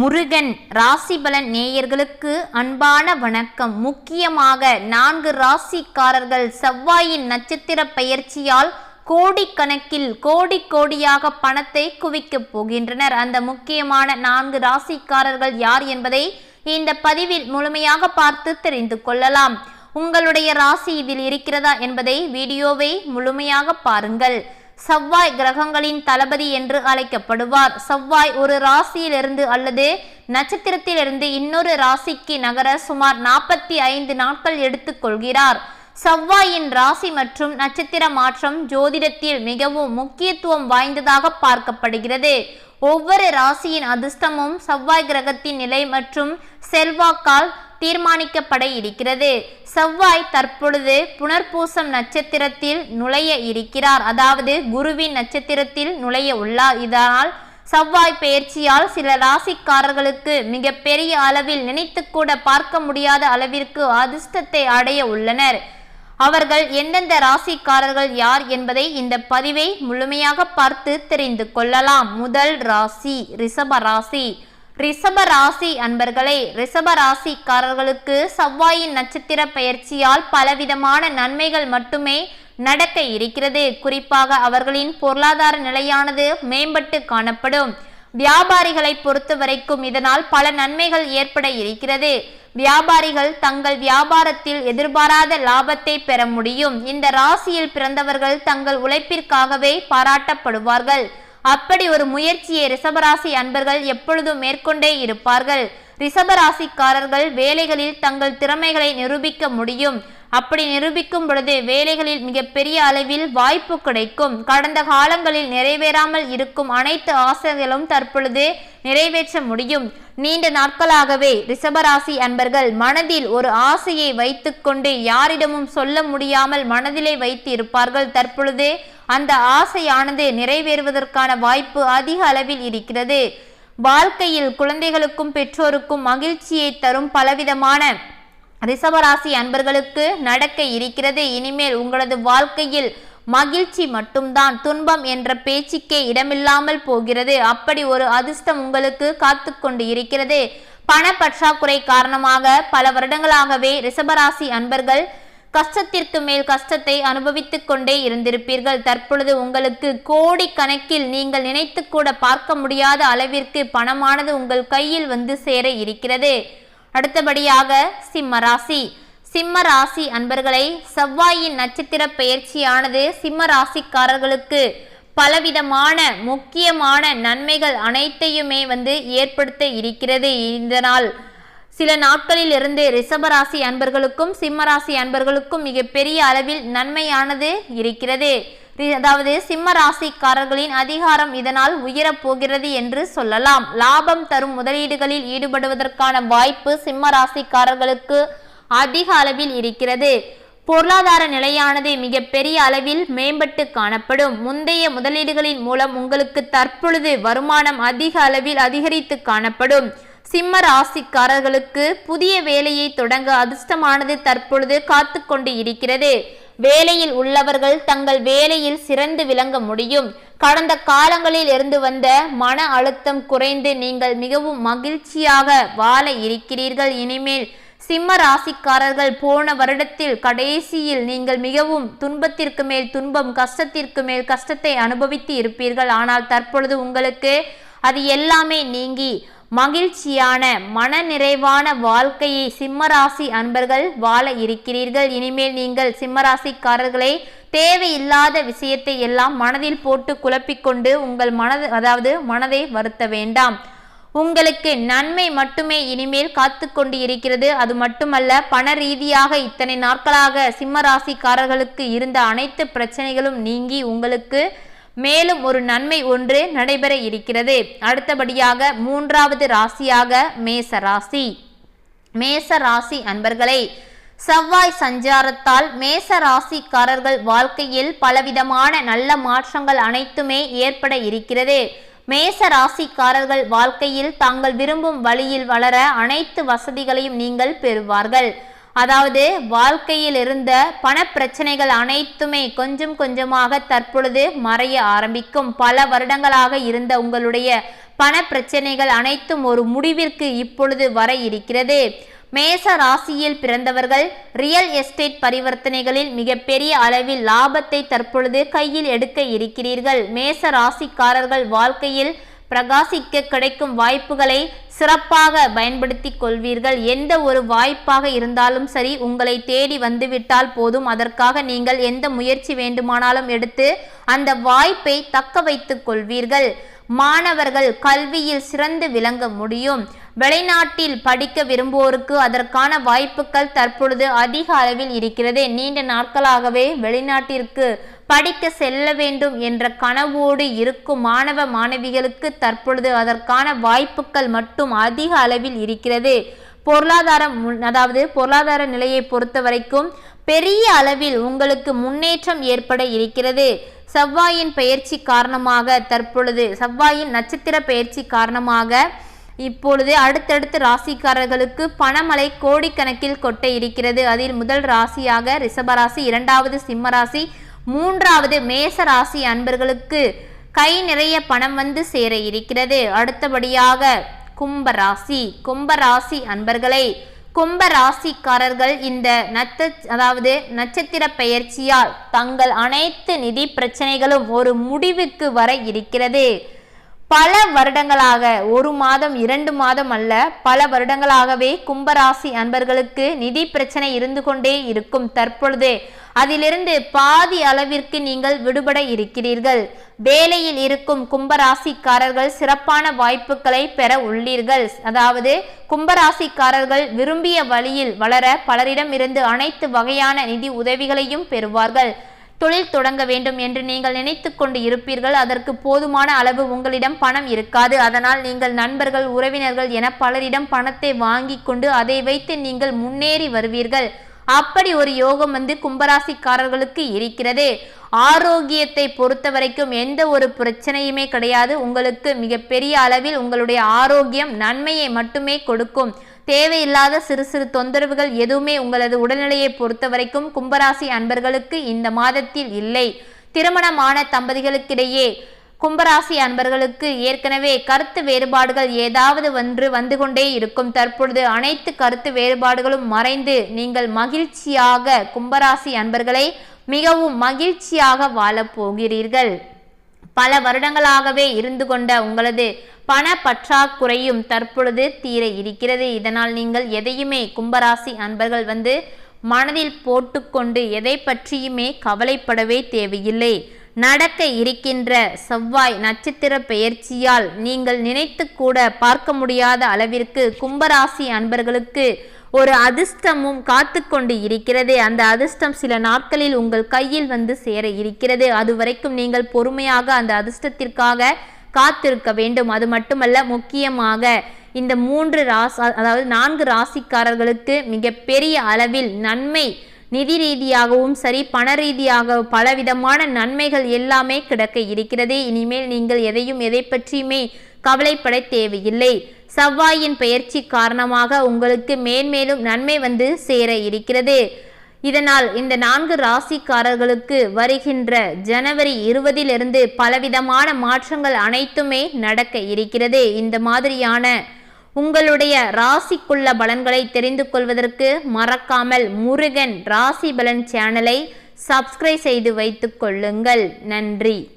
முருகன் ராசிபலன் நேயர்களுக்கு அன்பான வணக்கம். முக்கியமாக நான்கு ராசிக்காரர்கள் செவ்வாயின் நட்சத்திர பெயர்ச்சியால் கோடிக்கணக்கில் கோடி கோடியாக பணத்தை குவிக்கப் போகின்றனர். அந்த முக்கியமான நான்கு ராசிக்காரர்கள் யார் என்பதை இந்த பதிவில் முழுமையாக பார்த்து தெரிந்து கொள்ளலாம். உங்களுடைய ராசி இதில் இருக்கிறதா என்பதை வீடியோவை முழுமையாக பாருங்கள். செவ்வாய் கிரகங்களின் தளபதி என்று அழைக்கப்படுவார். செவ்வாய் ஒரு ராசியிலிருந்து அல்லது நட்சத்திரத்திலிருந்து இன்னொரு ராசிக்கு நகர சுமார் நாற்பத்தி ஐந்து நாட்கள் எடுத்துக்கொள்கிறார் செவ்வாயின் ராசி மற்றும் நட்சத்திர மாற்றம் ஜோதிடத்தில் மிகவும் முக்கியத்துவம் வாய்ந்ததாக பார்க்கப்படுகிறது. ஒவ்வொரு ராசியின் அதிர்ஷ்டமும் செவ்வாய் கிரகத்தின் நிலை மற்றும் செல்வாக்கால் தீர்மானிக்கப்பட இருக்கிறது. செவ்வாய் தற்பொழுது புனர்பூசம் நட்சத்திரத்தில் நுழைய இருக்கிறார். அதாவது குருவின் நட்சத்திரத்தில் நுழைய உள்ளார். இதனால் செவ்வாய் பெயர்ச்சியால் சில ராசிக்காரர்களுக்கு மிக பெரிய அளவில் நினைத்து கூட பார்க்க முடியாத அளவிற்கு அதிர்ஷ்டத்தை அடைய உள்ளனர். அவர்கள் எந்தெந்த ராசிக்காரர்கள் யார் என்பதை இந்த பதிவை முழுமையாக பார்த்து தெரிந்து கொள்ளலாம். முதல் ராசி ரிஷப ராசி. ரிஷப ராசி அன்பர்களே ரிஷப ராசிக்காரர்களுக்கு செவ்வாயின் நட்சத்திர பயிற்சியால் பலவிதமான நன்மைகள் மட்டுமே நடக்க இருக்கிறது. குறிப்பாக அவர்களின் பொருளாதார நிலையானது மேம்பட்டு காணப்படும். வியாபாரிகளை பொறுத்த வரைக்கும் இதனால் பல நன்மைகள் ஏற்பட இருக்கிறது. வியாபாரிகள் தங்கள் வியாபாரத்தில் எதிர்பாராத லாபத்தை பெற முடியும். இந்த ராசியில் பிறந்தவர்கள் தங்கள் உழைப்பிற்காகவே பாராட்டப்படுவார்கள். அப்படி ஒரு முயற்சியை ரிஷபராசி அன்பர்கள் எப்பொழுதும் மேற்கொண்டே இருப்பார்கள். ரிஷபராசிக்காரர்கள் வேலைகளில் தங்கள் திறமைகளை நிரூபிக்க முடியும். அப்படி நிரூபிக்கும் பொழுது வேலைகளில் மிகப்பெரிய அளவில் வாய்ப்பு கிடைக்கும். கடந்த காலங்களில் நிறைவேறாமல் இருக்கும் அனைத்து ஆசைகளும் தற்பொழுது நிறைவேற்ற முடியும். நீண்ட நாட்களாகவே ரிஷபராசி அன்பர்கள் மனதில் ஒரு ஆசையை வைத்துக்கொண்டு யாரிடமும் சொல்ல முடியாமல் மனதிலே வைத்து இருப்பார்கள் தற்பொழுது அந்த ஆசையானது நிறைவேறுவதற்கான வாய்ப்பு அதிக அளவில் இருக்கிறது. வாழ்க்கையில் குழந்தைகளுக்கும் பெற்றோருக்கும் மகிழ்ச்சியை தரும் பலவிதமான ரிஷபராசி அன்பர்களுக்கு நடக்க இருக்கிறது. இனிமேல் உங்களது வாழ்க்கையில் மகிழ்ச்சி மட்டும்தான் துன்பம் என்ற பேச்சுக்கே இடமில்லாமல் போகிறது. அப்படி ஒரு அதிர்ஷ்டம் உங்களுக்கு காத்து கொண்டு இருக்கிறது. பண பற்றாக்குறை காரணமாக பல வருடங்களாகவே ரிஷபராசி அன்பர்கள் கஷ்டத்திற்கு மேல் கஷ்டத்தை அனுபவித்துக் கொண்டே இருந்திருப்பீர்கள். தற்பொழுது உங்களுக்கு கோடி கணக்கில் நீங்கள் நினைத்து கூட பார்க்க முடியாத அளவிற்கு பணமானது உங்கள் கையில் வந்து சேர இருக்கிறது. அடுத்தபடியாக சிம்ம ராசி. சிம்ம ராசி அன்பர்களை செவ்வாயின் நட்சத்திர பயிற்சியானது சிம்ம ராசிக்காரர்களுக்கு பலவிதமான முக்கியமான நன்மைகள் அனைத்தையுமே வந்து ஏற்படுத்த இருக்கிறது. இதனால் சில நாட்களில் இருந்து ரிஷபராசி அன்பர்களுக்கும் சிம்மராசி அன்பர்களுக்கும் மிகப்பெரிய அளவில் நன்மையானது இருக்கிறது. அதாவது சிம்ம ராசிக்காரர்களின் அதிகாரம் இதனால் உயரப் போகிறது என்று சொல்லலாம். லாபம் தரும் முதலீடுகளில் ஈடுபடுவதற்கான வாய்ப்பு சிம்ம ராசிக்காரர்களுக்கு அதிக அளவில் இருக்கிறது. பொருளாதார நிலையானது மிக பெரிய அளவில் மேம்பட்டு காணப்படும். முந்தைய முதலீடுகளின் மூலம் உங்களுக்கு தற்பொழுது வருமானம் அதிக அளவில் அதிகரித்து காணப்படும். சிம்ம ராசிக்காரர்களுக்கு புதிய வேலையை தொடங்க அதிர்ஷ்டமானது தற்பொழுது காத்து கொண்டு இருக்கிறது. வேலையில் உள்ளவர்கள் தங்கள் வேலையில் சிறந்து விளங்க முடியும். கடந்த காலங்களில் இருந்து வந்த மன அழுத்தம் குறைந்து நீங்கள் மிகவும் மகிழ்ச்சியாக வாழ இருக்கிறீர்கள். இனிமேல் சிம்ம ராசிக்காரர்கள் போன வருடத்தில் கடைசியில் நீங்கள் மிகவும் துன்பத்திற்கு மேல் துன்பம் கஷ்டத்திற்கு மேல் கஷ்டத்தை அனுபவித்து இருப்பீர்கள். ஆனால் தற்பொழுது உங்களுக்கு அது எல்லாமே நீங்கி மகிழ்ச்சியான மன நிறைவான வாழ்க்கையை சிம்மராசி அன்பர்கள் வாழ இருக்கிறீர்கள். இனிமேல் நீங்கள் சிம்மராசிக்காரர்களை தேவையில்லாத விஷயத்தை எல்லாம் மனதில் போட்டு குழப்பிக்கொண்டு உங்கள் மனது அதாவது மனதை வருத்த வேண்டாம். உங்களுக்கு நன்மை மட்டுமே இனிமேல் காத்து கொண்டு இருக்கிறது அது மட்டுமல்ல பண ரீதியாக இத்தனை நாட்களாக சிம்மராசிக்காரர்களுக்கு இருந்த அனைத்து பிரச்சனைகளும் நீங்கி உங்களுக்கு மேலும் ஒரு நன்மை ஒன்று நடைபெற இருக்கிறது. அடுத்தபடியாக மூன்றாவது ராசியாக மேச ராசி. மேச ராசி அன்பர்களை செவ்வாய் சஞ்சாரத்தால் மேச ராசிக்காரர்கள் வாழ்க்கையில் பலவிதமான நல்ல மாற்றங்கள் அனைத்துமே ஏற்பட இருக்கிறது. மேச ராசிக்காரர்கள் வாழ்க்கையில் தாங்கள் விரும்பும் வழியில் வளர அனைத்து வசதிகளையும் நீங்கள் பெறுவார்கள். அதாவது வாழ்க்கையில் இருந்த பண பிரச்சனைகள் அனைத்துமே கொஞ்சம் கொஞ்சமாக தற்பொழுது மறைய ஆரம்பிக்கும். பல வருடங்களாக இருந்த உங்களுடைய பண பிரச்சனைகள் அனைத்தும் ஒரு முடிவிற்கு இப்பொழுது வர இருக்கிறது. மேச ராசியில் பிறந்தவர்கள் ரியல் எஸ்டேட் பரிவர்த்தனைகளில் மிகப்பெரிய அளவில் லாபத்தை தற்பொழுது கையில் எடுக்க இருக்கிறீர்கள். மேச ராசிக்காரர்கள் வாழ்க்கையில் பிரகாசிக்க கிடைக்கும் வாய்ப்புகளை சிறப்பாக பயன்படுத்தி கொள்வீர்கள். எந்த ஒரு வாய்ப்பாக இருந்தாலும் சரி உங்களை தேடி வந்துவிட்டால் போதும். அதற்காக நீங்கள் எந்த முயற்சி வேண்டுமானாலும் எடுத்து அந்த வாய்ப்பை தக்க வைத்துக் கொள்வீர்கள். மாணவர்கள் கல்வியில் சிறந்து விளங்க முடியும். வெளிநாட்டில் படிக்க விரும்புவோருக்கு அதற்கான வாய்ப்புகள் தற்பொழுது அதிக அளவில் இருக்கிறது. நீண்ட நாட்களாகவே வெளிநாட்டிற்கு படிக்க செல்ல வேண்டும் என்ற கனவோடு இருக்கும் மாணவ மாணவிகளுக்கு தற்பொழுது அதற்கான வாய்ப்புகள் மட்டும் அதிக அளவில் இருக்கிறது. பொருளாதாரம் அதாவது பொருளாதார நிலையை பொறுத்த வரைக்கும் பெரிய அளவில் உங்களுக்கு முன்னேற்றம் ஏற்பட இருக்கிறது. செவ்வாயின் பயிற்சி காரணமாக தற்பொழுது செவ்வாயின் நட்சத்திர பயிற்சி காரணமாக இப்பொழுது அடுத்தடுத்து ராசிக்காரர்களுக்கு பணமழை கோடிக்கணக்கில் கொட்ட இருக்கிறது. அதில் முதல் ராசியாக ரிஷபராசி இரண்டாவது சிம்மராசி மூன்றாவது மேச ராசி அன்பர்களுக்கு கை நிறைய பணம் வந்து சேர இருக்கிறது. அடுத்தபடியாக கும்பராசி. கும்பராசி அன்பர்களை கும்ப ராசிக்காரர்கள் இந்த நத்த அதாவது நட்சத்திர பெயர்ச்சியால் தங்கள் அனைத்து நிதி பிரச்சனைகளும் ஒரு முடிவுக்கு வர இருக்கிறது. பல வருடங்களாக ஒரு மாதம் இரண்டு மாதம் அல்ல பல வருடங்களாகவே கும்பராசி அன்பர்களுக்கு நிதி பிரச்சனை இருந்து கொண்டே இருக்கும் தற்பொழுது. அதிலிருந்து பாதி அளவிற்கு நீங்கள் விடுபட இருக்கிறீர்கள். வேலையில் இருக்கும் கும்பராசிக்காரர்கள் சிறப்பான வாய்ப்புகளை பெற உள்ளீர்கள். அதாவது கும்பராசிக்காரர்கள் விரும்பிய வழியில் வளர பலரிடம் இருந்து அனைத்து வகையான நிதி உதவிகளையும் பெறுவார்கள். தொழில் தொடங்க வேண்டும் என்று நீங்கள் நினைத்து கொண்டு இருப்பீர்கள். அதற்கு போதுமான அளவு உங்களிடம் பணம் இருக்காது. அதனால் நீங்கள் நண்பர்கள் உறவினர்கள் என பலரிடம் பணத்தை வாங்கி கொண்டு அதை வைத்து நீங்கள் முன்னேறி வருவீர்கள். அப்படி ஒரு யோகம் வந்து கும்பராசிக்காரர்களுக்கு இருக்கிறது. ஆரோக்கியத்தை பொறுத்த வரைக்கும் எந்த ஒரு பிரச்சனையுமே கிடையாது. உங்களுக்கு மிகப்பெரிய அளவில் உங்களுடைய ஆரோக்கியம் நன்மையை மட்டுமே கொடுக்கும். தேவையில்லாத சிறு சிறு தொந்தரவுகள் எதுவுமே உங்களது உடல்நிலையை பொறுத்த வரைக்கும் கும்பராசி அன்பர்களுக்கு இந்த மாதத்தில் இல்லை. திருமணமான தம்பதிகளுக்கிடையே கும்பராசி அன்பர்களுக்கு ஏற்கனவே கருத்து வேறுபாடுகள் ஏதாவது ஒன்று வந்து கொண்டே இருக்கும். தற்பொழுது அனைத்து கருத்து வேறுபாடுகளும் மறைந்து நீங்கள் மகிழ்ச்சியாக கும்பராசி அன்பர்களை மிகவும் மகிழ்ச்சியாக வாழப் போகிறீர்கள். பல வருடங்களாகவே இருந்து கொண்ட உங்களது பண பற்றாக்குறையும் தற்பொழுது தீர இருக்கிறது. இதனால் நீங்கள் எதையுமே கும்பராசி அன்பர்கள் வந்து மனதில் போட்டுக்கொண்டு எதை பற்றியுமே கவலைப்படவே தேவையில்லை. நடக்க இருக்கின்ற செவ்வாய் நட்சத்திர பெயர்ச்சியால் நீங்கள் நினைத்து கூட பார்க்க முடியாத அளவிற்கு கும்பராசி அன்பர்களுக்கு ஒரு அதிர்ஷ்டமும் காத்து கொண்டு இருக்கிறது. அந்த அதிர்ஷ்டம் சில நாட்களில் உங்கள் கையில் வந்து சேர இருக்கிறது. அது வரைக்கும் நீங்கள் பொறுமையாக அந்த அதிர்ஷ்டத்திற்காக காத்திருக்க வேண்டும். அது மட்டுமல்ல முக்கியமாக இந்த மூன்று ராசி அதாவது நான்கு ராசிக்காரர்களுக்கு மிக பெரிய அளவில் நன்மை நிதி ரீதியாகவும் சரி பண ரீதியாக பலவிதமான நன்மைகள் எல்லாமே கிடக்க இருக்கிறது. இனிமேல் நீங்கள் எதையும் எதை பற்றியுமே கவலைப்பட தேவையில்லை. செவ்வாயின் பயிற்சி காரணமாக உங்களுக்கு மேன்மேலும் நன்மை வந்து சேர இருக்கிறது. இதனால் இந்த நான்கு ராசிக்காரர்களுக்கு வருகின்ற ஜனவரி இருபதிலிருந்து பலவிதமான மாற்றங்கள் அனைத்துமே நடக்க இருக்கிறது. இந்த மாதிரியான உங்களுடைய ராசிக்குள்ள பலன்களை தெரிந்து கொள்வதற்கு மறக்காமல் முருகன் ராசி பலன் சேனலை சப்ஸ்கிரைப் செய்து வைத்துக் கொள்ளுங்கள். நன்றி.